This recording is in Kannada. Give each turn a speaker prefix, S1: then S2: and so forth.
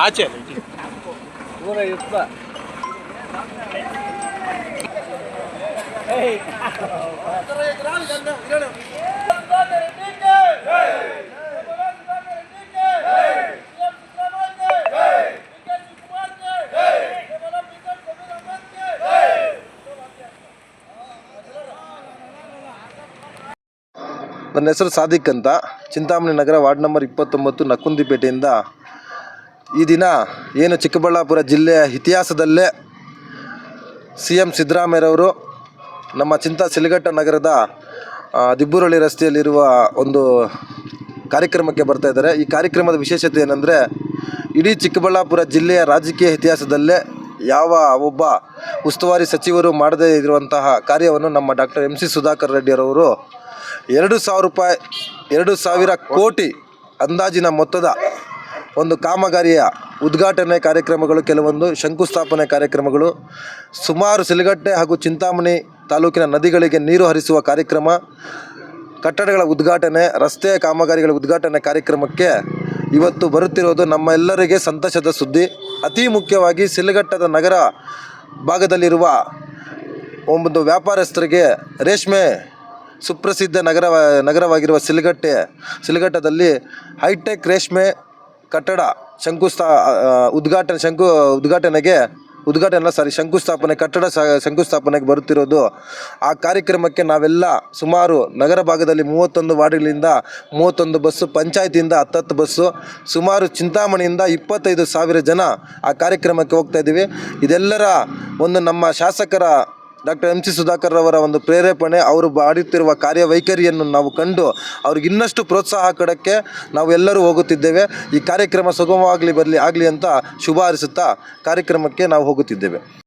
S1: ಆಚೆ.
S2: ನೂರ ಇಪ್ಪ
S3: ನನ್ನ ಹೆಸರು ಸಾದಿಕ್ ಅಂತ. ಚಿಂತಾಮಣಿ ನಗರ ವಾರ್ಡ್ ನಂಬರ್ ಇಪ್ಪತ್ತೊಂಬತ್ತು ನಕ್ಕುಂದಿಪೇಟೆಯಿಂದ ಈ ದಿನ ಏನು ಚಿಕ್ಕಬಳ್ಳಾಪುರ ಜಿಲ್ಲೆಯ ಇತಿಹಾಸದಲ್ಲೇ ಸಿ ಎಂ ಸಿದ್ದರಾಮಯ್ಯರವರು ನಮ್ಮ ಚಿಂತಾ ಸಿಲಗಟ್ಟ ನಗರದ ದಿಬ್ಬುರಳ್ಳಿ ರಸ್ತೆಯಲ್ಲಿರುವ ಒಂದು ಕಾರ್ಯಕ್ರಮಕ್ಕೆ ಬರ್ತಾ ಇದ್ದಾರೆ. ಈ ಕಾರ್ಯಕ್ರಮದ ವಿಶೇಷತೆ ಏನಂದರೆ, ಇಡೀ ಚಿಕ್ಕಬಳ್ಳಾಪುರ ಜಿಲ್ಲೆಯ ರಾಜಕೀಯ ಇತಿಹಾಸದಲ್ಲೇ ಯಾವ ಒಬ್ಬ ಉಸ್ತುವಾರಿ ಸಚಿವರು ಮಾಡದೇ ಇರುವಂತಹ ಕಾರ್ಯವನ್ನು ನಮ್ಮ ಡಾಕ್ಟರ್ ಎಂ ಸಿ ಸುಧಾಕರ್ ರೆಡ್ಡಿಯರವರು ಎರಡು ಸಾವಿರ ರೂಪಾಯಿ, ಎರಡು ಸಾವಿರ ಕೋಟಿ ಅಂದಾಜಿನ ಮೊತ್ತದ ಒಂದು ಕಾಮಗಾರಿಯ ಉದ್ಘಾಟನೆ ಕಾರ್ಯಕ್ರಮಗಳು, ಕೆಲವೊಂದು ಶಂಕುಸ್ಥಾಪನೆ ಕಾರ್ಯಕ್ರಮಗಳು, ಸುಮಾರು ಸಿಲಗಟ್ಟೆ ಹಾಗೂ ಚಿಂತಾಮಣಿ ತಾಲೂಕಿನ ನದಿಗಳಿಗೆ ನೀರು ಹರಿಸುವ ಕಾರ್ಯಕ್ರಮ, ಕಟ್ಟಡಗಳ ಉದ್ಘಾಟನೆ, ರಸ್ತೆ ಕಾಮಗಾರಿಗಳ ಉದ್ಘಾಟನೆ ಕಾರ್ಯಕ್ರಮಕ್ಕೆ ಇವತ್ತು ಬರುತ್ತಿರೋದು ನಮ್ಮ ಎಲ್ಲರಿಗೆ ಸಂತಸದ ಸುದ್ದಿ. ಅತಿ ಮುಖ್ಯವಾಗಿ ಸಿಲಗಟ್ಟದ ನಗರ ಭಾಗದಲ್ಲಿರುವ ಒಂದು ವ್ಯಾಪಾರಸ್ಥರಿಗೆ ರೇಷ್ಮೆ ಸುಪ್ರಸಿದ್ಧ ನಗರ ನಗರವಾಗಿರುವ ಸಿಲಗಟ್ಟೆ ಸಿಲಘಟ್ಟದಲ್ಲಿ ಹೈಟೆಕ್ ರೇಷ್ಮೆ ಕಟ್ಟಡ ಶಂಕುಸ್ಥಾ ಉದ್ಘಾಟನೆ, ಶಂಕು, ಉದ್ಘಾಟನೆಗೆ, ಉದ್ಘಾಟನೆ ಸಾರಿ ಶಂಕುಸ್ಥಾಪನೆ, ಕಟ್ಟಡ ಶಂಕುಸ್ಥಾಪನೆಗೆ ಬರುತ್ತಿರೋದು. ಆ ಕಾರ್ಯಕ್ರಮಕ್ಕೆ ನಾವೆಲ್ಲ ಸುಮಾರು ನಗರ ಭಾಗದಲ್ಲಿ ಮೂವತ್ತೊಂದು ವಾರ್ಡ್ಗಳಿಂದ ಮೂವತ್ತೊಂದು ಬಸ್ಸು, ಪಂಚಾಯತಿಯಿಂದ ಹತ್ತತ್ತು ಬಸ್ಸು, ಸುಮಾರು ಚಿಂತಾಮಣಿಯಿಂದ ಇಪ್ಪತ್ತೈದು ಸಾವಿರ ಜನ ಆ ಕಾರ್ಯಕ್ರಮಕ್ಕೆ ಹೋಗ್ತಾ ಇದ್ದೀವಿ. ಇದೆಲ್ಲರ ಒಂದು ನಮ್ಮ ಶಾಸಕರ ಡಾಕ್ಟರ್ ಎಂ ಸಿ ಸುಧಾಕರ್ ಅವರ ಒಂದು ಪ್ರೇರೇಪಣೆ, ಅವರು ಮಾಡುತ್ತಿರುವ ಕಾರ್ಯವೈಖರಿಯನ್ನು ನಾವು ಕಂಡು ಅವ್ರಿಗೆ ಇನ್ನಷ್ಟು ಪ್ರೋತ್ಸಾಹ ಕೊಡೋಕ್ಕೆ ನಾವು ಎಲ್ಲರೂ ಹೋಗುತ್ತಿದ್ದೇವೆ. ಈ ಕಾರ್ಯಕ್ರಮ ಸುಗಮವಾಗಲಿ, ಬರಲಿ, ಆಗಲಿ ಅಂತ ಶುಭ ಹಾರೈಸುತ್ತಾ ಕಾರ್ಯಕ್ರಮಕ್ಕೆ ನಾವು ಹೋಗುತ್ತಿದ್ದೇವೆ.